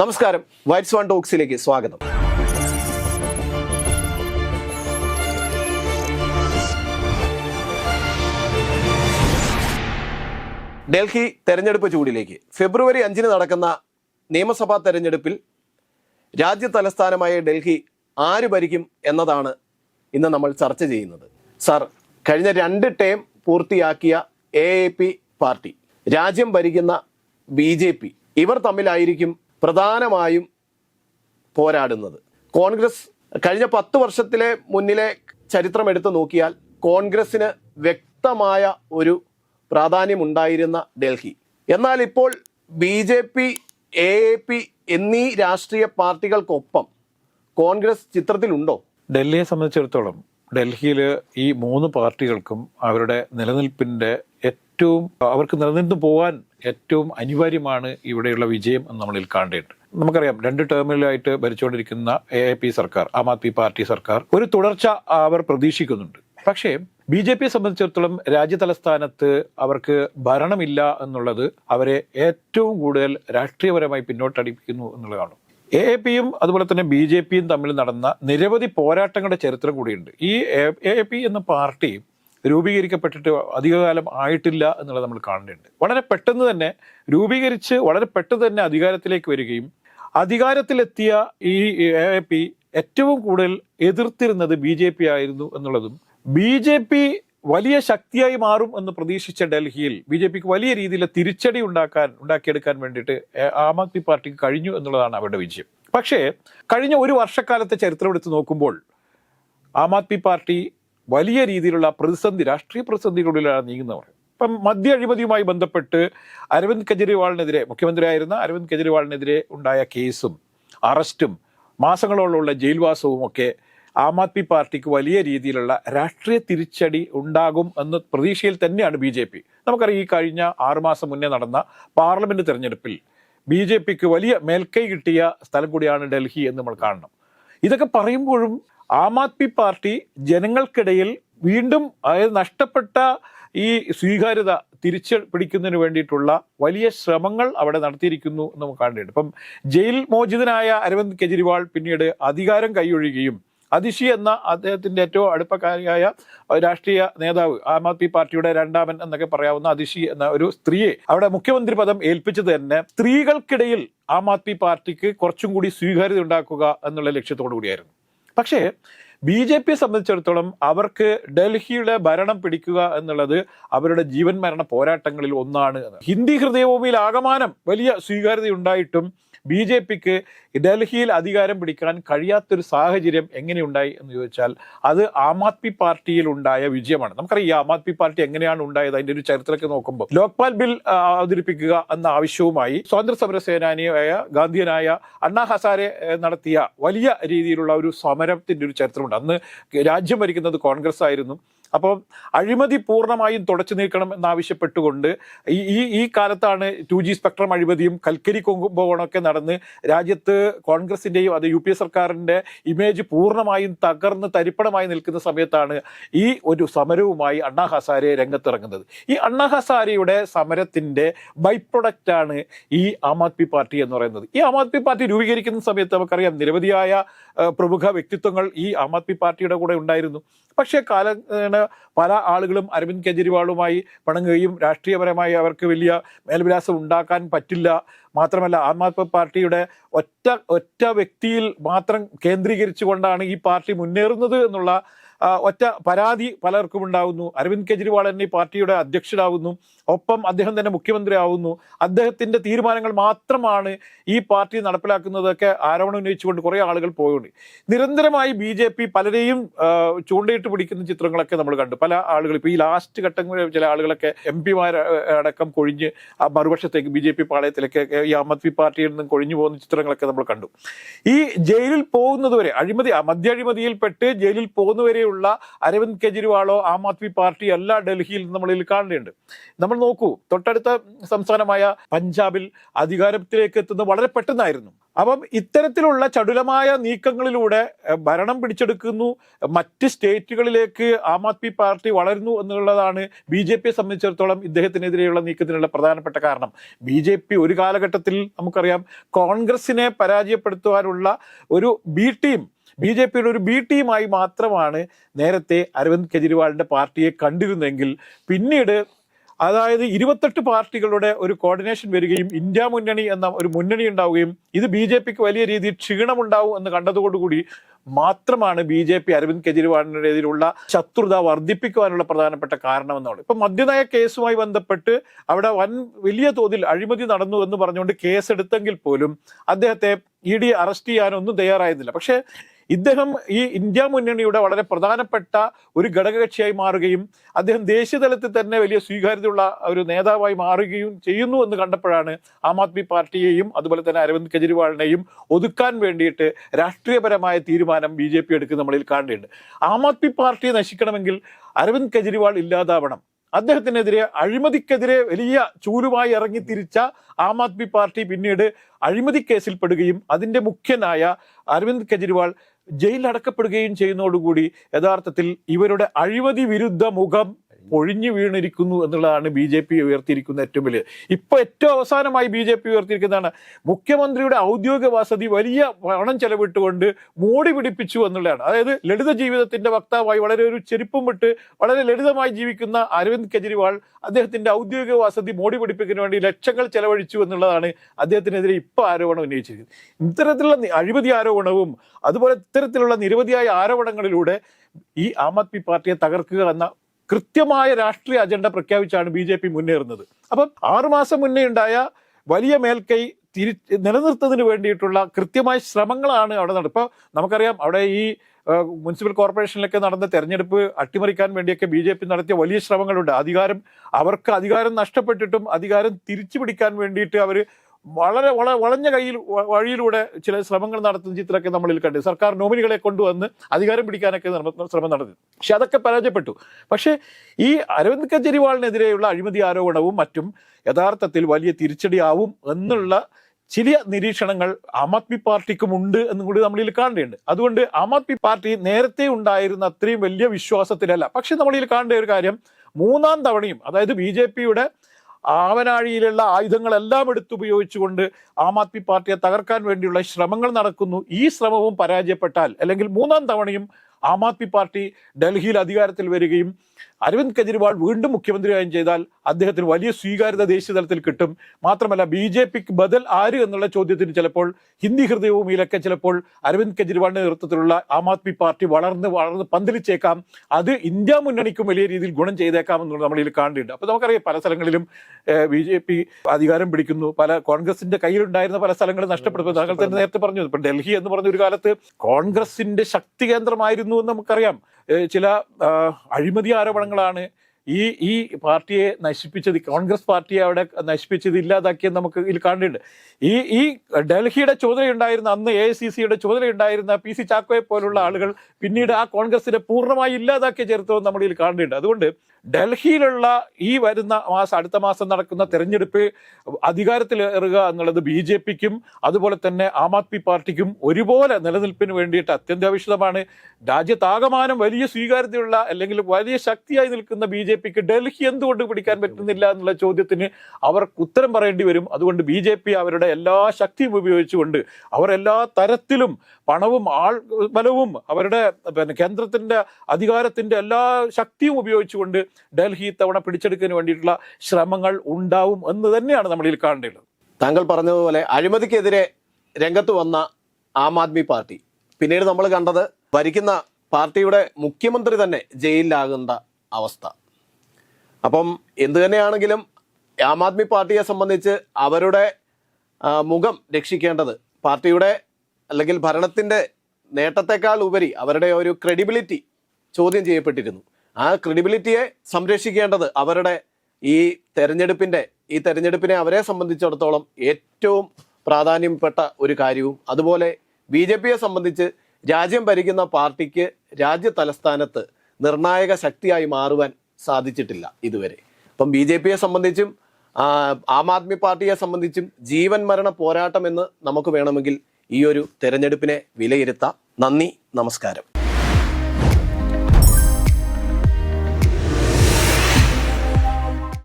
നമസ്കാരം. Whites one ടോക്സിലേക്ക് സ്വാഗതം. ഡൽഹി തെരഞ്ഞെടുപ്പ് ചൂടിലേക്ക്. ഫെബ്രുവരി അഞ്ചിന് നടക്കുന്ന നിയമസഭാ തെരഞ്ഞെടുപ്പിൽ രാജ്യ തലസ്ഥാനമായ ഡൽഹി ആര് ഭരിക്കും എന്നതാണ് ഇന്ന് നമ്മൾ ചർച്ച ചെയ്യുന്നത്. സാർ കഴിഞ്ഞ രണ്ട് ടേം പൂർത്തിയാക്കിയ എ പാർട്ടി രാജ്യം ഭരിക്കുന്ന ബി ഇവർ തമ്മിലായിരിക്കും പ്രധാനമായും പോരാടുന്നത്. കോൺഗ്രസ് കഴിഞ്ഞ പത്ത് വർഷത്തിലെ മുന്നിലെ ചരിത്രം എടുത്തു നോക്കിയാൽ കോൺഗ്രസിന് വ്യക്തമായ ഒരു പ്രാധാന്യമുണ്ടായിരുന്ന ഡൽഹി. എന്നാൽ ഇപ്പോൾ B J P A P എന്നീ രാഷ്ട്രീയ പാർട്ടികൾക്കൊപ്പം കോൺഗ്രസ് ചിത്രത്തിലുണ്ടോ? ഡൽഹിയെ സംബന്ധിച്ചിടത്തോളം ഡൽഹിയിൽ ഈ മൂന്ന് പാർട്ടികൾക്കും അവരുടെ നിലനിൽപ്പിന്റെ ഏറ്റവും അവർക്ക് നിലനിന്ന് പോകാൻ ഏറ്റവും അനിവാര്യമാണ് ഇവിടെയുള്ള വിജയം എന്ന് നമ്മളിൽ കാണേണ്ടത് നമുക്കറിയാം രണ്ട് ടേമിലായിട്ട് ഭരിച്ചുകൊണ്ടിരിക്കുന്ന എ എ പി സർക്കാർ ആം ആദ്മി പാർട്ടി സർക്കാർ ഒരു തുടർച്ച അവർ പ്രതീക്ഷിക്കുന്നുണ്ട്. പക്ഷേ ബി ജെ പിയെ സംബന്ധിച്ചിടത്തോളം രാജ്യ തലസ്ഥാനത്ത് അവർക്ക് ഭരണമില്ല എന്നുള്ളത് അവരെ ഏറ്റവും കൂടുതൽ രാഷ്ട്രീയപരമായി പിന്നോട്ടടിപ്പിക്കുന്നു എന്നുള്ളതാണ്. എ എ പിയും അതുപോലെ തന്നെ ബി ജെ പിയും തമ്മിൽ നടന്ന നിരവധി പോരാട്ടങ്ങളുടെ ചരിത്രം കൂടിയുണ്ട്. ഈ എ എ പി എന്ന പാർട്ടി രൂപീകരിക്കപ്പെട്ടിട്ട് അധികകാലം ആയിട്ടില്ല എന്നുള്ളത് നമ്മൾ കാണേണ്ടതുണ്ട്. വളരെ പെട്ടെന്ന് തന്നെ രൂപീകരിച്ച് വളരെ പെട്ടെന്ന് തന്നെ അധികാരത്തിലേക്ക് വരികയും അധികാരത്തിലെത്തിയ ഈ എ പി ഏറ്റവും കൂടുതൽ എതിർത്തിരുന്നത് ബി ജെ പി ആയിരുന്നു എന്നുള്ളതും ബി ജെ പി വലിയ ശക്തിയായി മാറും എന്ന് പ്രതീക്ഷിച്ച ഡൽഹിയിൽ ബി ജെ പിക്ക് വലിയ രീതിയിൽ തിരിച്ചടി ഉണ്ടാക്കാൻ ഉണ്ടാക്കിയെടുക്കാൻ വേണ്ടിയിട്ട് ആം ആദ്മി പാർട്ടിക്ക് കഴിഞ്ഞു എന്നുള്ളതാണ് അവരുടെ വിജയം. പക്ഷേ കഴിഞ്ഞ ഒരു വർഷക്കാലത്തെ ചരിത്രം എടുത്ത് നോക്കുമ്പോൾ ആം ആദ്മി പാർട്ടി വലിയ രീതിയിലുള്ള പ്രതിസന്ധി രാഷ്ട്രീയ പ്രതിസന്ധികളിലാണ് നീങ്ങുന്നവർ. ഇപ്പം മദ്യ അഴിമതിയുമായി ബന്ധപ്പെട്ട് അരവിന്ദ് കെജ്രിവാളിനെതിരെ മുഖ്യമന്ത്രിയായിരുന്ന അരവിന്ദ് കെജ്രിവാളിനെതിരെ ഉണ്ടായ കേസും അറസ്റ്റും മാസങ്ങളോളമുള്ള ജയിൽവാസവും ഒക്കെ ആം ആദ്മി പാർട്ടിക്ക് വലിയ രീതിയിലുള്ള രാഷ്ട്രീയ തിരിച്ചടി ഉണ്ടാകും എന്ന പ്രതീക്ഷയിൽ തന്നെയാണ് ബി ജെ പി. നമുക്കറിയാം ഈ കഴിഞ്ഞ ആറുമാസം മുന്നേ നടന്ന പാർലമെന്റ് തെരഞ്ഞെടുപ്പിൽ ബി ജെ പിക്ക് വലിയ മേൽക്കൈ കിട്ടിയ സ്ഥലം കൂടിയാണ് ഡൽഹി എന്ന് നമ്മൾ കാണണം. ഇതൊക്കെ പറയുമ്പോഴും ആം ആദ്മി പാർട്ടി ജനങ്ങൾക്കിടയിൽ വീണ്ടും അതായത് നഷ്ടപ്പെട്ട ഈ സ്വീകാര്യത തിരിച്ചു പിടിക്കുന്നതിന് വേണ്ടിയിട്ടുള്ള വലിയ ശ്രമങ്ങൾ അവിടെ നടത്തിയിരിക്കുന്നു എന്ന് നമുക്ക് കാണേണ്ടത് ഇപ്പം ജയിൽ മോചിതനായ അരവിന്ദ് കെജ്രിവാൾ പിന്നീട് അധികാരം കൈയൊഴിയുകയും അതിഷി എന്ന അദ്ദേഹത്തിന്റെ ഏറ്റവും അടുപ്പക്കാരിയായ രാഷ്ട്രീയ നേതാവ് ആം ആദ്മി പാർട്ടിയുടെ രണ്ടാമൻ എന്നൊക്കെ പറയാവുന്ന അതിഷി എന്ന ഒരു സ്ത്രീയെ അവിടെ മുഖ്യമന്ത്രി പദം ഏൽപ്പിച്ചത് തന്നെ സ്ത്രീകൾക്കിടയിൽ ആം ആദ്മി പാർട്ടിക്ക് കുറച്ചും കൂടി സ്വീകാര്യത ഉണ്ടാക്കുക എന്നുള്ള ലക്ഷ്യത്തോടു കൂടിയായിരുന്നു. പക്ഷേ ബി ജെ പിയെ സംബന്ധിച്ചിടത്തോളം അവർക്ക് ഡൽഹിയുടെ ഭരണം പിടിക്കുക എന്നുള്ളത് അവരുടെ ജീവൻ മരണ പോരാട്ടങ്ങളിൽ ഒന്നാണ് ഹിന്ദി ഹൃദയഭൂമിയിൽ ആകമാനം വലിയ സ്വീകാര്യത ഉണ്ടായിട്ടും ബി ജെ പിക്ക് ഡൽഹിയിൽ അധികാരം പിടിക്കാൻ കഴിയാത്തൊരു സാഹചര്യം എങ്ങനെയുണ്ടായി എന്ന് ചോദിച്ചാൽ അത് ആം ആദ്മി പാർട്ടിയിൽ ഉണ്ടായ വിജയമാണ്. നമുക്കറിയാം ആം ആദ്മി പാർട്ടി എങ്ങനെയാണ് ഉണ്ടായത് അതിന്റെ ഒരു ചരിത്രമൊക്കെ നോക്കുമ്പോൾ. ലോക്പാൽ ബിൽ അവതരിപ്പിക്കുക എന്ന ആവശ്യവുമായി സ്വാതന്ത്ര്യ സമര സേനാനിയായ ഗാന്ധിയനായ അണ്ണാ ഹസാരെ നടത്തിയ വലിയ രീതിയിലുള്ള ഒരു സമരത്തിന്റെ ഒരു ചരിത്രമുണ്ട്. അന്ന് രാജ്യം ഭരിക്കുന്നത് കോൺഗ്രസ് ആയിരുന്നു അപ്പം അഴിമതി പൂർണമായും തുടച്ചു നീക്കണം എന്നാവശ്യപ്പെട്ടുകൊണ്ട് ഈ ഈ കാലത്താണ് ടു ജി സ്പെക്ട്രം അഴിമതിയും കൽക്കരി കുംഭകോണമൊക്കെ നടന്ന് രാജ്യത്ത് കോൺഗ്രസിന്റെയും അത് യു പി എ സർക്കാരിന്റെ ഇമേജ് പൂർണമായും തകർന്ന് തരിപ്പണമായി നിൽക്കുന്ന സമയത്താണ് ഈ ഒരു സമരവുമായി അണ്ണാ ഹസാരെ രംഗത്തിറങ്ങുന്നത്. ഈ അണ്ണാ ഹസാരയുടെ സമരത്തിന്റെ ബൈ പ്രൊഡക്റ്റാണ് ഈ ആം ആദ്മി പാർട്ടി എന്ന് പറയുന്നത്. ഈ ആം ആദ്മി പാർട്ടി രൂപീകരിക്കുന്ന സമയത്ത് നമുക്കറിയാം നിരവധിയായ പ്രമുഖ വ്യക്തിത്വങ്ങൾ ഈ ആം ആദ്മി പാർട്ടിയുടെ കൂടെ ഉണ്ടായിരുന്നു. പക്ഷേ കാലേണ പല ആളുകളും അരവിന്ദ് കെജ്രിവാളുമായി പിണങ്ങുകയും രാഷ്ട്രീയപരമായി അവർക്ക് വലിയ മേൽവിലാസം ഉണ്ടാക്കാൻ പറ്റില്ല. മാത്രമല്ല ആം ആദ്മി പാർട്ടിയുടെ ഒറ്റ ഒറ്റ വ്യക്തിയിൽ മാത്രം കേന്ദ്രീകരിച്ചുകൊണ്ടാണ് ഈ പാർട്ടി മുന്നേറുന്നത് എന്നുള്ള ഒറ്റ പരാതി പലർക്കും ഉണ്ടാവുന്നു. അരവിന്ദ് കെജ്രിവാൾ തന്നെ പാർട്ടിയുടെ അധ്യക്ഷനാവുന്നു ഒപ്പം അദ്ദേഹം തന്നെ മുഖ്യമന്ത്രി ആവുന്നു. അദ്ദേഹത്തിന്റെ തീരുമാനങ്ങൾ മാത്രമാണ് ഈ പാർട്ടി നടപ്പിലാക്കുന്നതൊക്കെ ആരോപണം ഉന്നയിച്ചുകൊണ്ട് കുറെ ആളുകൾ പോയുണ്ട് നിരന്തരമായി ബി ജെ പി പലരെയും ചൂണ്ടയിട്ട് പിടിക്കുന്ന ചിത്രങ്ങളൊക്കെ നമ്മൾ കണ്ടു. പല ആളുകൾ ഇപ്പൊ ഈ ലാസ്റ്റ് ഘട്ടങ്ങളിൽ ചില ആളുകളൊക്കെ എം പിമാരടക്കം കൊഴിഞ്ഞ് ആ മറുപക്ഷത്തേക്ക് ബി ജെ പി പാളയത്തിലൊക്കെ ഈ ആം ആദ്മി പാർട്ടിയിൽ നിന്നും കൊഴിഞ്ഞു പോകുന്ന ചിത്രങ്ങളൊക്കെ നമ്മൾ കണ്ടു. ഈ ജയിലിൽ പോകുന്നതുവരെ അഴിമതി മദ്യ അഴിമതിയിൽപ്പെട്ട് ജയിലിൽ പോകുന്നവരെയുള്ള അരവിന്ദ് കെജ്രിവാളോ ആം ആദ്മി പാർട്ടി അല്ല ഡൽഹിയിൽ കാണേണ്ടതുണ്ട് നമ്മൾ നമ്മൾ നോക്കൂ തൊട്ടടുത്ത സംസ്ഥാനമായ പഞ്ചാബിൽ അധികാരത്തിലേക്ക് എത്തുന്നത് വളരെ പെട്ടെന്നായിരുന്നു. അപ്പം ഇത്തരത്തിലുള്ള ചടുലമായ നീക്കങ്ങളിലൂടെ ഭരണം പിടിച്ചെടുക്കുന്നു. മറ്റ് സ്റ്റേറ്റുകളിലേക്ക് ആം ആദ്മി പാർട്ടി വളരുന്നു എന്നുള്ളതാണ് ബി ജെ പിയെ സംബന്ധിച്ചിടത്തോളം ഇദ്ദേഹത്തിനെതിരെയുള്ള നീക്കത്തിനുള്ള പ്രധാനപ്പെട്ട കാരണം. ബി ജെ പി ഒരു കാലഘട്ടത്തിൽ നമുക്കറിയാം കോൺഗ്രസിനെ പരാജയപ്പെടുത്തുവാനുള്ള ഒരു ബി ടീം ബി ജെ പിയുടെ ഒരു ബി ടീമായി മാത്രമാണ് നേരത്തെ അരവിന്ദ് കെജ്രിവാളിന്റെ പാർട്ടിയെ കണ്ടിരുന്നെങ്കിൽ പിന്നീട് അതായത് ഇരുപത്തെട്ട് പാർട്ടികളുടെ ഒരു കോർഡിനേഷൻ വരികയും ഇന്ത്യ മുന്നണി എന്ന ഒരു മുന്നണി ഉണ്ടാവുകയും ഇത് ബി ജെ പിക്ക് വലിയ രീതിയിൽ ക്ഷീണമുണ്ടാവും എന്ന് കണ്ടതോടുകൂടി മാത്രമാണ് ബി ജെ പി അരവിന്ദ് കെജ്രിവാളിനെതിരെയുള്ള ശത്രുത വർദ്ധിപ്പിക്കുവാനുള്ള പ്രധാനപ്പെട്ട കാരണമെന്നാണ് ഇപ്പം മദ്യനയ കേസുമായി ബന്ധപ്പെട്ട് അവിടെ വൻ വലിയ തോതിൽ അഴിമതി നടന്നു എന്ന് പറഞ്ഞുകൊണ്ട് കേസെടുത്തെങ്കിൽ പോലും അദ്ദേഹത്തെ ഇ ഡി അറസ്റ്റ് ചെയ്യാനൊന്നും തയ്യാറായിരുന്നില്ല. പക്ഷേ ഇദ്ദേഹം ഈ ഇന്ത്യ മുന്നണിയുടെ വളരെ പ്രധാനപ്പെട്ട ഒരു ഘടകകക്ഷിയായി മാറുകയും അദ്ദേഹം ദേശീയ തലത്തിൽ തന്നെ വലിയ സ്വീകാര്യതയുള്ള ഒരു നേതാവായി മാറുകയും ചെയ്യുന്നു എന്ന് കണ്ടപ്പോഴാണ് ആം ആദ്മി പാർട്ടിയെയും അതുപോലെ തന്നെ അരവിന്ദ് കെജ്രിവാളിനെയും ഒതുക്കാൻ വേണ്ടിയിട്ട് രാഷ്ട്രീയപരമായ തീരുമാനം ബി ജെ പി എടുക്കുന്ന നമ്മളിൽ കാണേണ്ടത് ആം ആദ്മി പാർട്ടിയെ നശിക്കണമെങ്കിൽ അരവിന്ദ് കെജ്രിവാൾ ഇല്ലാതാവണം. അദ്ദേഹത്തിനെതിരെ അഴിമതിക്കെതിരെ വലിയ ചൂലുമായി ഇറങ്ങി തിരിച്ച ആം ആദ്മി പാർട്ടി പിന്നീട് അഴിമതി കേസിൽ പെടുകയും അതിന്റെ മുഖ്യനായ അരവിന്ദ് കെജ്രിവാൾ ജയിലിൽ അടക്കപ്പെടുകയും ചെയ്യുന്നതോടുകൂടി യഥാർത്ഥത്തിൽ ഇവരുടെ അഴിമതി വിരുദ്ധ മുഖം പൊഴിഞ്ഞു വീണിരിക്കുന്നു എന്നുള്ളതാണ് ബി ജെ പി ഉയർത്തിയിരിക്കുന്ന ഏറ്റവും വലിയ ഇപ്പൊ ഏറ്റവും അവസാനമായി ബി ജെ പി ഉയർത്തിയിരിക്കുന്നതാണ് മുഖ്യമന്ത്രിയുടെ ഔദ്യോഗിക വസതി വലിയ പണം ചെലവിട്ടുകൊണ്ട് മോടി പിടിപ്പിച്ചു എന്നുള്ളതാണ്. അതായത് ലളിത ജീവിതത്തിന്റെ വക്താവായി വളരെ ഒരു ചെരുപ്പും വിട്ട് വളരെ ലളിതമായി ജീവിക്കുന്ന അരവിന്ദ് കെജ്രിവാൾ അദ്ദേഹത്തിന്റെ ഔദ്യോഗിക വസതി മോടി പിടിപ്പിക്കുന്നതിന് വേണ്ടി ലക്ഷങ്ങൾ ചെലവഴിച്ചു എന്നുള്ളതാണ് അദ്ദേഹത്തിനെതിരെ ഇപ്പൊ ആരോപണം ഉന്നയിച്ചിരിക്കുന്നത്. ഇത്തരത്തിലുള്ള അഴിമതി ആരോപണവും അതുപോലെ ഇത്തരത്തിലുള്ള നിരവധിയായ ആരോപണങ്ങളിലൂടെ ഈ ആം ആദ്മി പാർട്ടിയെ തകർക്കുക എന്ന കൃത്യമായ രാഷ്ട്രീയ അജണ്ട പ്രഖ്യാപിച്ചാണ് ബി ജെ പി മുന്നേറുന്നത്. അപ്പം ആറുമാസം മുന്നേ ഉണ്ടായ വലിയ മേൽക്കൈ തിരി നിലനിർത്തുന്നതിന് വേണ്ടിയിട്ടുള്ള കൃത്യമായ ശ്രമങ്ങളാണ് അവിടെ നടന്നത് ഇപ്പോൾ നമുക്കറിയാം അവിടെ ഈ മുനിസിപ്പൽ കോർപ്പറേഷനിലൊക്കെ നടന്ന തെരഞ്ഞെടുപ്പ് അട്ടിമറിക്കാൻ വേണ്ടിയൊക്കെ ബി ജെ പി നടത്തിയ വലിയ ശ്രമങ്ങളുണ്ട്. അധികാരം അവർക്ക് അധികാരം നഷ്ടപ്പെട്ടിട്ടും അധികാരം തിരിച്ചു പിടിക്കാൻ വേണ്ടിയിട്ട് അവർ വളരെ വള വളഞ്ഞ കയ്യിൽ വഴിയിലൂടെ ചില ശ്രമങ്ങൾ നടത്തുന്ന ചിത്രമൊക്കെ നമ്മളിൽ കണ്ടു സർക്കാർ നോമിനികളെ കൊണ്ടുവന്ന് അധികാരം പിടിക്കാനൊക്കെ ശ്രമം നടത്തി. പക്ഷെ അതൊക്കെ പരാജയപ്പെട്ടു. പക്ഷേ ഈ അരവിന്ദ് കെജ്രിവാളിനെതിരെയുള്ള അഴിമതി ആരോപണവും മറ്റും യഥാർത്ഥത്തിൽ വലിയ തിരിച്ചടിയാവും എന്നുള്ള ചില നിരീക്ഷണങ്ങൾ ആം ആദ്മി പാർട്ടിക്കും ഉണ്ട് എന്നും കൂടി നമ്മളിൽ കാണേണ്ടതുണ്ട്. അതുകൊണ്ട് ആം ആദ്മി പാർട്ടി നേരത്തെ ഉണ്ടായിരുന്ന അത്രയും വലിയ വിശ്വാസത്തിലല്ല. പക്ഷെ നമ്മളിൽ കാണേണ്ട ഒരു കാര്യം മൂന്നാം തവണയും അതായത് ബി ജെ പിയുടെ ആവനാഴിയിലുള്ള ആയുധങ്ങളെല്ലാം എടുത്തുപയോഗിച്ചുകൊണ്ട് ആം ആദ്മി പാർട്ടിയെ തകർക്കാൻ വേണ്ടിയുള്ള ശ്രമങ്ങൾ നടക്കുന്നു. ഈ ശ്രമവും പരാജയപ്പെട്ടാൽ അല്ലെങ്കിൽ മൂന്നാം തവണയും ആം ആദ്മി പാർട്ടി ഡൽഹിയിൽ അധികാരത്തിൽ വരികയും അരവിന്ദ് കെജ്രിവാൾ വീണ്ടും മുഖ്യമന്ത്രിയായും ചെയ്താൽ അദ്ദേഹത്തിന് വലിയ സ്വീകാര്യത ദേശീയ തലത്തിൽ കിട്ടും. മാത്രമല്ല ബി ജെ പിക്ക് ബദൽ ആര് എന്നുള്ള ചോദ്യത്തിന് ചിലപ്പോൾ ഹിന്ദി ഹൃദയഭൂമിയിലൊക്കെ ചിലപ്പോൾ അരവിന്ദ് കെജ്രിവാളിന്റെ നേതൃത്വത്തിലുള്ള ആം ആദ്മി പാർട്ടി വളർന്ന് വളർന്ന് പന്തലിച്ചേക്കാം. അത് ഇന്ത്യ മുന്നണിക്കും വലിയ രീതിയിൽ ഗുണം ചെയ്തേക്കാം എന്നുള്ളത് നമ്മളിൽ കാണുന്നുണ്ട്. അപ്പോൾ നമുക്കറിയാം പല സ്ഥലങ്ങളിലും ബി ജെ പി അധികാരം പിടിക്കുന്നു. പല കോൺഗ്രസിന്റെ കയ്യിലുണ്ടായിരുന്ന പല സ്ഥലങ്ങളും നഷ്ടപ്പെടുന്നു. താങ്കൾ തന്നെ നേരത്തെ പറഞ്ഞു ഇപ്പം ഡൽഹി എന്ന് പറഞ്ഞ ഒരു കാലത്ത് കോൺഗ്രസിന്റെ ശക്തി കേന്ദ്രമായിരുന്നു എന്ന് നമുക്കറിയാം. ചില അഴിമതി ആരോപണങ്ങളാണ് ഈ ഈ പാർട്ടിയെ നശിപ്പിച്ചത് കോൺഗ്രസ് പാർട്ടിയെ അവിടെ നശിപ്പിച്ചത് ഇല്ലാതാക്കിയത് നമുക്ക് ഇതിൽ കാണുന്നുണ്ട്. ഈ ഈ ഡൽഹിയുടെ ചുമതലയുണ്ടായിരുന്ന അന്ന് എ സി സിയുടെ ചുമതലയുണ്ടായിരുന്ന പി സി ചാക്കോയെ പോലുള്ള ആളുകൾ പിന്നീട് ആ കോൺഗ്രസിനെ പൂർണമായി ഇല്ലാതാക്കിയ ചരിത്രവും നമ്മൾ ഇതിൽ കാണുന്നുണ്ട്. അതുകൊണ്ട് ഡൽഹിയിലുള്ള ഈ വരുന്ന മാസം അടുത്ത മാസം നടക്കുന്ന തെരഞ്ഞെടുപ്പ് അധികാരത്തിലേറുക എന്നുള്ളത് ബി ജെ പിക്കും അതുപോലെ തന്നെ ആം ആദ്മി പാർട്ടിക്കും ഒരുപോലെ നിലനിൽപ്പിന് വേണ്ടിയിട്ട് അത്യന്താപേക്ഷിതമാണ്. രാജ്യത്താകമാനം വലിയ സ്വീകാര്യതയുള്ള അല്ലെങ്കിൽ വലിയ ശക്തിയായി നിൽക്കുന്ന ബി ജെ പിക്ക് ഡൽഹി എന്തുകൊണ്ട് പിടിക്കാൻ പറ്റുന്നില്ല എന്നുള്ള ചോദ്യത്തിന് അവർക്ക് ഉത്തരം പറയേണ്ടി വരും. അതുകൊണ്ട് ബി ജെ പി അവരുടെ എല്ലാ ശക്തിയും ഉപയോഗിച്ചുകൊണ്ട് അവർ എല്ലാ തരത്തിലും പണവും ആൾ ബലവും അവരുടെ പിന്നെ കേന്ദ്രത്തിന്റെ അധികാരത്തിന്റെ എല്ലാ ശക്തിയും ഉപയോഗിച്ചുകൊണ്ട് ഡൽഹി തവണ പിടിച്ചെടുക്കാൻ വേണ്ടിയിട്ടുള്ള ശ്രമങ്ങൾ ഉണ്ടാവും എന്ന് തന്നെയാണ് നമ്മളിൽ കാണേണ്ടത് താങ്കൾ പറഞ്ഞതുപോലെ അഴിമതിക്കെതിരെ രംഗത്ത് വന്ന ആം ആദ്മി പാർട്ടി. പിന്നീട് നമ്മൾ കണ്ടത് ഭരിക്കുന്ന പാർട്ടിയുടെ മുഖ്യമന്ത്രി തന്നെ ജയിലിലാകുന്ന അവസ്ഥ. അപ്പം എന്തു തന്നെയാണെങ്കിലും ആം ആദ്മി പാർട്ടിയെ സംബന്ധിച്ച് അവരുടെ മുഖം രക്ഷിക്കേണ്ടത് പാർട്ടിയുടെ അല്ലെങ്കിൽ ഭരണത്തിന്റെ നേട്ടത്തെക്കാൾ ഉപരി അവരുടെ ഒരു ക്രെഡിബിലിറ്റി ചോദ്യം ചെയ്യപ്പെട്ടിരുന്നു. ആ ക്രെഡിബിലിറ്റിയെ സംരക്ഷിക്കേണ്ടത് അവരുടെ ഈ തെരഞ്ഞെടുപ്പിന്റെ ഈ തെരഞ്ഞെടുപ്പിനെ അവരെ സംബന്ധിച്ചിടത്തോളം ഏറ്റവും പ്രാധാന്യപ്പെട്ട ഒരു കാര്യവും. അതുപോലെ ബി ജെ പിയെ സംബന്ധിച്ച് രാജ്യം ഭരിക്കുന്ന പാർട്ടിക്ക് രാജ്യ തലസ്ഥാനത്ത് നിർണായക ശക്തിയായി മാറുവാൻ സാധിച്ചിട്ടില്ല ഇതുവരെ. അപ്പം ബി ജെ പിയെ സംബന്ധിച്ചും ആ, ആദ്മി പാർട്ടിയെ സംബന്ധിച്ചും ജീവൻ മരണ പോരാട്ടം എന്ന് നമുക്ക് വേണമെങ്കിൽ ഈ ഒരു തെരഞ്ഞെടുപ്പിനെ വിലയിരുത്താം. നന്ദി നമസ്കാരം.